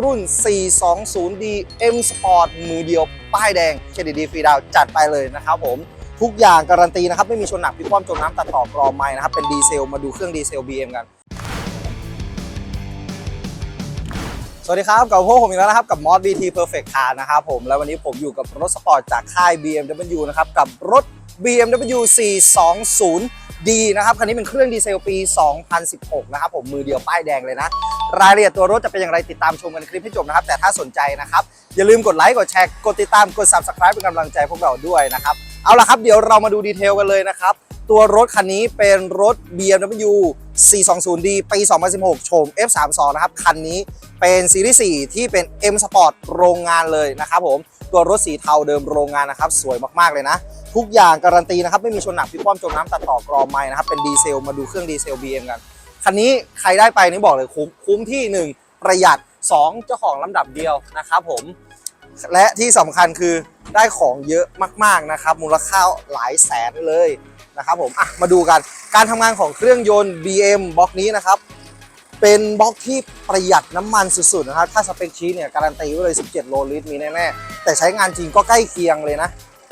รุ่น 420D M Sport มือเดียวป้ายแดงเครดิตดีฟรีดาวจัดไปเลยนะครับผมทุกอย่างการันตีนะครับ ไม่มีชนหนักพิความจมน้ำตัดต่อกรอไม้นะครับ เป็นดีเซล มาดูเครื่องดีเซล BM กัน สวัสดีครับ กับพวกผมอีกแล้วนะครับ กับ Mod BT Perfect Car นะครับผม แล้ววันนี้ผมอยู่กับรถสปอร์ตจากค่าย BMW นะครับ กับรถ BMW 420D นะครับ คันนี้เป็นเครื่องดีเซลปี 2016 นะครับผมมือเดียวป้ายแดงเลยนะ รายละเอียดตัวรถจะเป็นอย่างไรติดตามชมกันคลิปให้จบนะครับ แต่ถ้าสนใจนะครับ อย่าลืมกดไลค์กดแชร์กดติดตามกด Subscribe เป็นกำลังใจพวกเราด้วยนะครับเอาละครับเดี๋ยวเรามาดูดีเทลกันเลยนะครับตัวรถคันนี้เป็นรถ BMW 420D ปี 2016 โฉม F32 นะครับ คันนี้เป็นซีรีส์4ที่เป็น M Sport โรงงานเลยนะครับผม ตัวรถสีเทาเดิมโรงงานนะครับ สวยมากๆเลยนะ ทุกอย่างการันตีนะครับ ไม่มีชนหนักพิความจมน้ำตัดต่อกรอไม้นะครับ เป็นดีเซล มาดูเครื่องดีเซล BM กัน คันนี้ใครได้ไปนี่บอกเลยคุ้มคุ้มที่ 1 ประหยัด 2 เจ้าของลำดับเดียวนะครับผมและที่สำคัญคือได้ของเยอะมากๆนะครับมูลค่าหลายแสนเลยนะครับผมอะมาดูกันการทำงานของเครื่องยนต์ BM บล็อกนี้นะครับเป็นบล็อกที่ประหยัดน้ำมันสุดๆนะครับถ้าสเปคชีทเนี่ยการันตีไว้เลย 17 โลลิตรมีแน่ๆแต่ใช้งานจริงก็ใกล้เคียงเลยนะ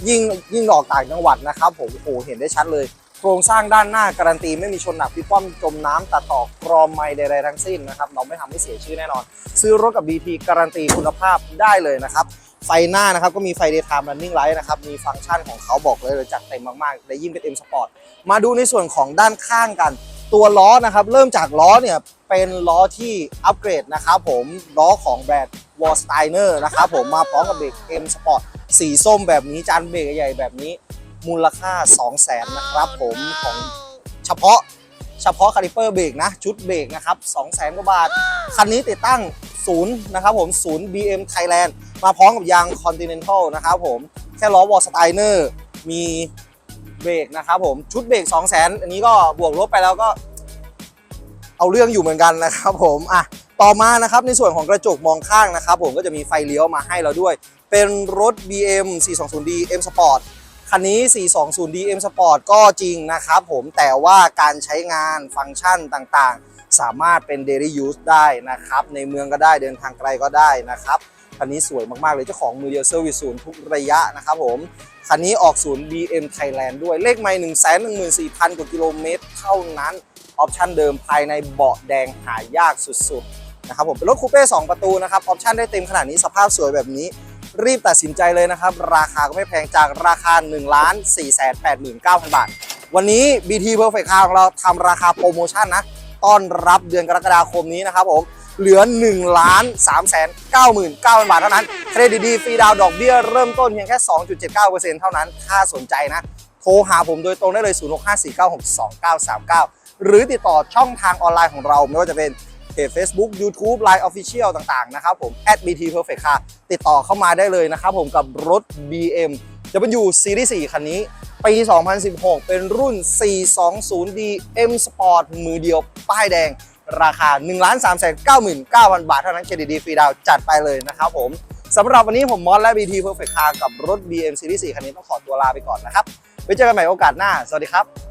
ยิ่งยิ่งออกต่างจังหวัดนะครับผมโอ้เห็นได้ชัดเลย โครงสร้างด้านหน้าการันตีไม่มีชนหนักพิความจมน้ำตัดต่อกรอมไม่ใดๆทั้งสิ้นนะครับเราไม่ทำให้เสียชื่อแน่นอน ซื้อรถกับ BT การันตีคุณภาพได้เลยนะครับไฟหน้านะครับก็มีไฟ daytime running light นะครับมีฟังก์ชันของเขาบอกเลยเลยจัดเต็มมากๆและยิ่งเป็น M Sport มาดูในส่วนของด้านข้างกัน ตัวล้อนะครับเริ่มจากล้อเนี่ยเป็นล้อที่อัปเกรดนะครับผมล้อของแบรนด์ w a l s t e i n e r นะครับผมมาพร้อมกับเบรก M Sport สีส้มแบบนี้จานเบรกใหญ่แบบนี้ มูลค่า 200,000นะครับผมของเฉพาะเฉพาะคาลิเปอร์เบรกนะชุดเบรกนะครับ200,000กว่าบาท คันนี้ติดตั้งศูนย์นะครับผมศูนย์ BM Thailand มาพร้อมกับยาง Continental นะครับผมแค่ล้อวอลสไตเนอร์มีเบรกนะครับผมชุดเบรก 200,000อันนี้ก็บวกลบไปแล้วก็ เอาเรื่องอยู่เหมือนกันนะครับผมอะต่อมานะครับในส่วนของกระจกมองข้างนะครับผมก็จะมีไฟเลี้ยวมาให้เราด้วย เป็นรถ BM 420D M Sport คันนี้ 420D M Sport ก็จริงนะครับผมแต่ว่าการใช้งานฟังก์ชันต่างๆ สามารถเป็น daily use ได้นะครับ ในเมืองก็ได้เดินทางไกลก็ได้นะครับคันนี้สวยมาก ๆ เลยเจ้าของมือเดียวเซอร์วิสศูนย์ทุกระยะนะครับผม คันนี้ออกศูนย์ BM Thailand ด้วยเลขไม่1 1 4 0 0 0 กว่ากิโลเมตรเท่านั้น ออปชันเดิมภายในเบาะแดงหายากสุด ๆ นะครับผม เป็นรถคูเป้ 2 ประตูนะครับ ออปชันได้เต็มขนาดนี้สภาพสวยแบบนี้ รีบตัดสินใจเลยนะครับ ราคาก็ไม่แพงจากราคา 1 4 8 9 0 0 0 บาท วันนี้ BT Perfect Car ของเราทำราคาโปรโมชั่นนะ ต้อนรับเดือนกรกฎาคมนี้นะครับผม เหลือ1ล้าน3 9 9 0 0 0 บาทเท่านั้น เครดิตดีฟรีดาวดอกเบี้ยเริ่มต้นเพียงแค่ 2.79%เท่านั้น ถ้าสนใจนะ โทรหาผมโดยตรงได้เลย 0654962939 หรือติดต่อช่องทางออนไลน์ของเราไม่ว่าจะเป็น เพจ Facebook YouTube Line Official ต่างๆ นะครับผม @bt perfect car ติดต่อเข้ามาได้เลยนะครับผมกับรถ BM W Series 4คันนี้ปี 2016 เป็นรุ่น 420D M Sport มือเดียว ป้ายแดง ราคา 1 3 9 9 0 0 0 บาท เท่านั้นเครดิตดีฟรีดาวจัดไปเลยนะครับผมสำหรับวันนี้ผมมอสและ BT Perfect Car กับรถ BM Series 4คันนี้ต้องขอตัวลาไปก่อนนะครับไว้เจอกันใหม่โอกาสหน้า สวัสดีครับ